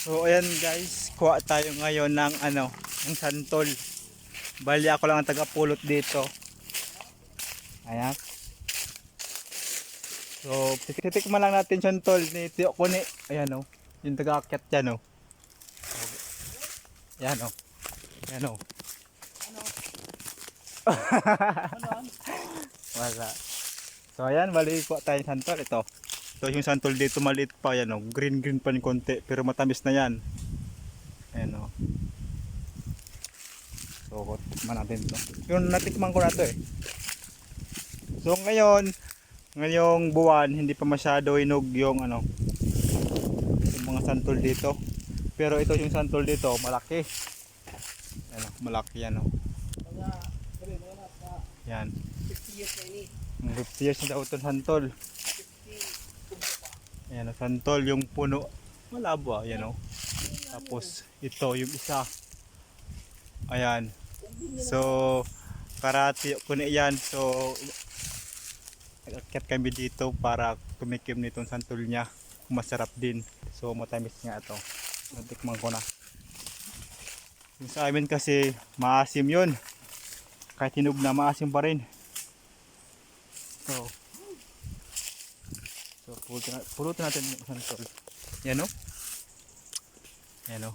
So ayan guys, kuha tayo ngayon ng ano, ng santol. Bali ako lang ang taga-pulot dito. Ayan. So, titikman lang natin santol ni Tio Kuni. Ayan oh, yung taga-akyat dyan oh. Ayan oh. Ayan oh. Wala. So ayan, bali kuha tayo ng santol. Ito. Ito yung santol dito maliit pa yan oh. Green green pa ni konti pero matamis na yan. Ayan oh. So tikman natin to. Yung natikman ko na to eh. So ngayon, ngayong buwan hindi pa masyado hinog yung ano yung mga santol dito. Pero ito yung santol dito, malaki. Ayan oh, malaki yan oh. Yan. 50 years na ini. Ang 50 years na daw itong santol. Ayan santol, yung puno. Malabo ah, yan o. Tapos ito, yung isa. Ayan. So, karati ko na yan. So, nag-akyat kami dito para tumikim nitong santol niya. Masarap din. So, matamis nga ito. Natikman ko na. Yung sa amin kasi, maasim yun. Kahit hinog na, maasim pa rin. So, so pulutin, na- pulutin natin yung santol. Yan o. Yan o.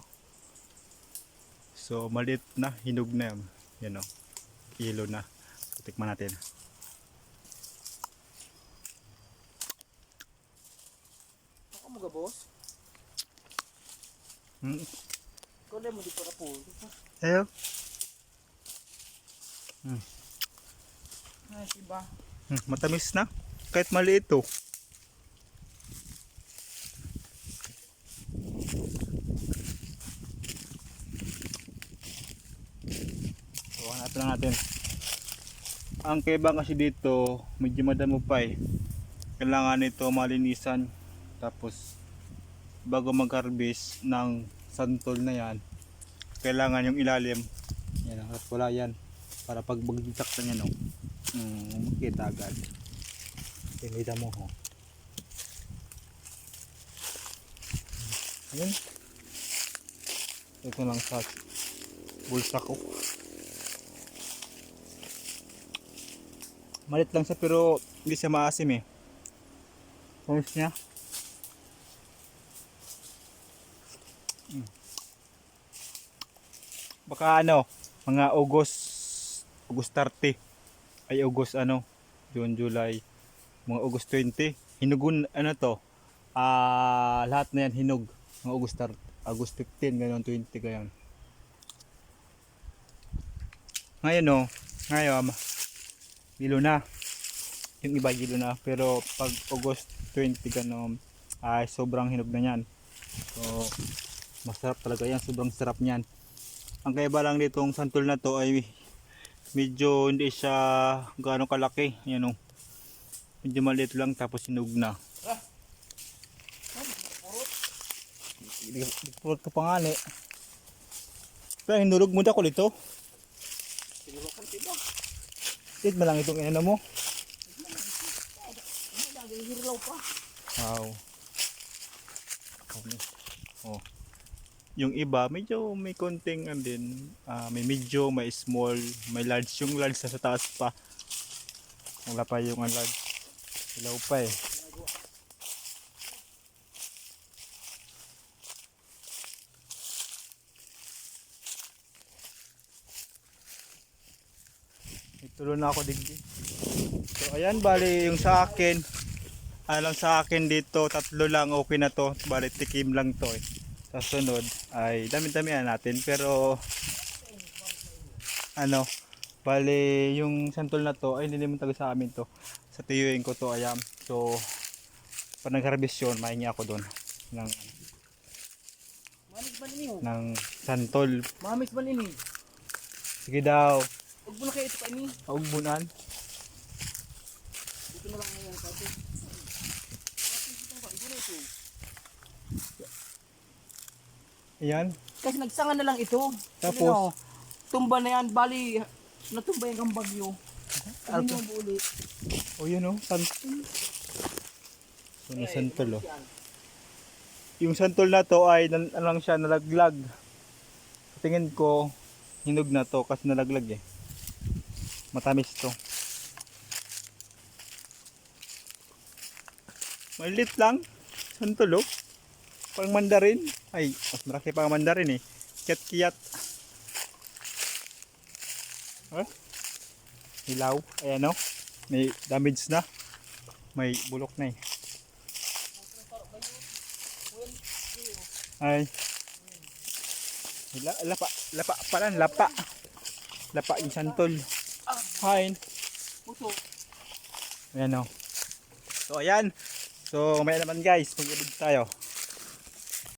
So, maliit na, hinog na yan. Yan o. Kilo na. So, tikman natin. Ako mga boss. Hmm. Ikaw na mo di para po. Ayo. Ay, iba. Hmm, matamis na. Kahit maliit to. So, hanapin lang natin. Ang kebang kasi dito, medyo madamo pa eh. Kailangan nito malinisan. Tapos, bago mag-harvest ng santol na yan, kailangan yung ilalim. Yan, at wala yan. Para pag bagsak na yan, no? Hmm, makita agad. Tinida mo ho. Ayun. Ito lang sa bulsa ko. Malit lang siya pero hindi siya maasim eh. Tamis niya. Mm. Baka ano, mga August, August 30 ay August ano, June, July, mga August 20. Hinugon ano to? Ah, lahat na yan hinog. Mga August 30, August 15, ganun 20 ganyan. Ngayon no, ngayon gilo na. Yung iba gilo na, pero pag August 20 ganun ay sobrang hinog na yan. So, masarap talaga yan, sobrang sarap niyan. Ang kaiba lang nitong santol na to ay medyo hindi siya gaano kalaki yan o medyo maliit lang tapos sinog na purot ka pa nga ni pero hinulog mo da ko dito Sinurukan iba. Tit mo lang itong inano mo. Wow. Oh. Yung iba medyo may konting ano din ah, may medyo may small may large. Yung large sa taas pa. Wala pa yung ang large. Ilaw pa eh Itulo na ako digdi. So ayan bali yung sa akin alang sa akin dito tatlo lang okay na to bali tikim lang to eh. Sa sunod ay dami-dami natin pero ano bali yung santol na to ay naman taga sa amin to. Sa tiyuin ko to ayam. So pag nag-harvest yun mahingi ako doon ng, ng santol. Mamis ba nini? Sige daw. Huwag mo na kayo ito pa ini. Kaugbunan. Dito na lang ngayon. Kasi. Na. Ayan. Kasi nagsanga na lang ito. Tapos? Sige, no, tumba na yan. Bali, natumba yung kang bagyo. Ano Alpa. yung buli? O yun o. Santol. So, na santol o. Yan. yung santol na to ay ano lang siya nalaglag. Tingin ko hinog na to kasi nalaglag eh. Matamis to. Maliit lang. Santol oh. Pang mandarin. Ay, mas malaki pa mandarin eh. Kiyat-kiyat. Huh? Hilaw. Ayan oh. May damage na. May bulok na eh. Ay. La, lapa, lapa pala, lapa. Lapa yung santol. Fine. Puso. Ayan o. So ayan. So may naman guys, mag tayo.